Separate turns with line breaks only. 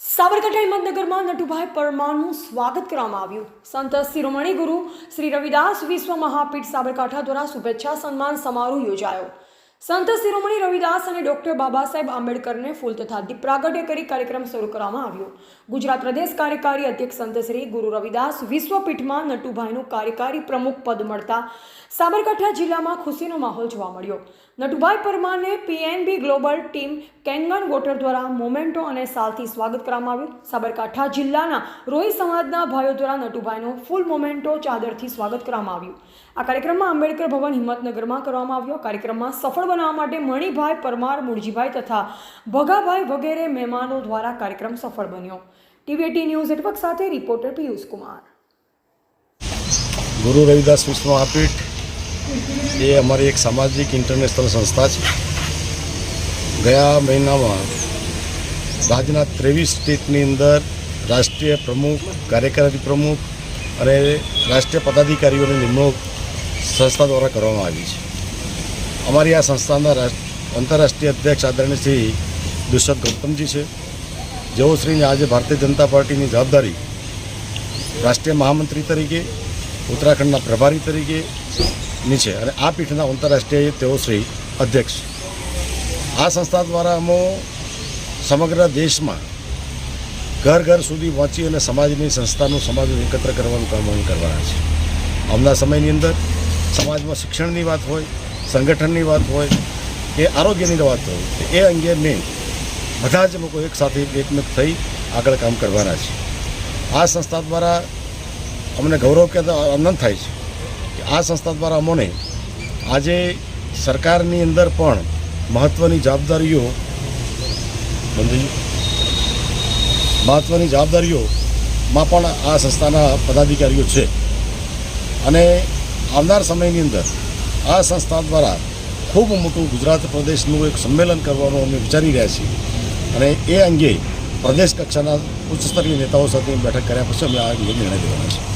સાબરકાંઠા હિંમતનગરમાં નટુભાઈ પરમારનું સ્વાગત કરવામાં આવ્યું. સંત શિરોમણી ગુરુ શ્રી રવિદાસ વિશ્વ મહાપીઠ સાબરકાંઠા દ્વારા શુભેચ્છા સન્માન સમારોહ યોજાયો. સંત શિરોમણી રવિદાસ અને ડોક્ટર બાબા સાહેબ આંબેડકરને ફૂલ તથા દીપ કરી કાર્યક્રમ શરૂ કરવામાં આવ્યો. ગુજરાત પ્રદેશ કાર્યકારી અધ્યક્ષ સંત શ્રી ગુરુ રવિદાસ વિશ્વપીઠમાં નટુભાઈનું કાર્યકારી પ્રમુખ પદ મળતા સાબરકાંઠા જિલ્લામાં ખુશીનો માહોલ જોવા મળ્યો. નટુભાઈ પરમારને પીએનબી ગ્લોબલ ટીમ કેંગન વોટર દ્વારા મોમેન્ટો અને સાલથી સ્વાગત કરવામાં આવ્યું. સાબરકાંઠા જિલ્લાના રોહી સમાજના ભાઈઓ દ્વારા નટુભાઈનું ફૂલ મોમેન્ટો ચાદરથી સ્વાગત કરવામાં આવ્યું. આ કાર્યક્રમમાં આંબેડકર ભવન હિંમતનગરમાં કરવામાં આવ્યો. કાર્યક્રમમાં સફળ બનાવવા માટે મણિભાઈ પરમાર મૂળજીભાઈ તથા ભગાભાઈ વગેરે મહેમાનો દ્વારા કાર્યક્રમ સફળ બન્યો. ટીવીટી ન્યૂઝ નેટવર્ક સાથે રિપોર્ટર પિયુષ કુમાર.
ગુરુ રવિદાસ વિશ્વ મહાપીઠ એ અમારી એક સામાજિક ઇન્ટરનેશનલ સંસ્થા છે. ગયા મહિનામાં રાજ્યના ત્રેવીસ સ્ટેટની અંદર રાષ્ટ્રીય પ્રમુખ, કાર્યકારી પ્રમુખ અને રાષ્ટ્રીય પદાધિકારીઓની નિમણૂક સંસ્થા દ્વારા કરવામાં આવી છે. અમારી આ સંસ્થાના આંતરરાષ્ટ્રીય અધ્યક્ષ આદરણીય શ્રી દુષ્યંત ગૌતમજી છે, જેઓ શ્રીને આજે ભારતીય જનતા પાર્ટીની જવાબદારી રાષ્ટ્રીય મહામંત્રી તરીકે, ઉત્તરાખંડના પ્રભારી તરીકે ની છે અને આ પીઠના આંતરરાષ્ટ્રીય તેઓ શ્રી અધ્યક્ષ આ સંસ્થા દ્વારા અમો સમગ્ર દેશમાં ઘર ઘર સુધી પહોંચી અને સમાજની સંસ્થાનું સમાજ એકત્ર કરવાનું કામ કરવાના છે હમણાં સમયની અંદર સમાજમાં શિક્ષણની વાત હોય સંગઠનની વાત હોય, કે આરોગ્યની વાત હોય એ અંગે મેં બધા જ લોકો એક સાથે એકમત થઈ આગળ કામ કરવાના છે. આ સંસ્થા દ્વારા અમને ગૌરવ કે આનંદ થાય છે કે આ સંસ્થા દ્વારા અમોને આજે સરકારની અંદર પણ મહત્ત્વની જવાબદારીઓ મહત્ત્વની જવાબદારીઓમાં પણ આ સંસ્થાના પદાધિકારીઓ છે. અને આવનાર સમયની અંદર આ સંસ્થા દ્વારા ખૂબ મોટું ગુજરાત પ્રદેશનું એક સંમેલન કરવાનું અમે વિચારી રહ્યા છીએ. અને એ અંગે પ્રદેશ કક્ષાના ઉચ્ચ સ્તરીય નેતાઓ સાથે બેઠક કર્યા પછી અમે આ અંગે નિર્ણય લેવાના છે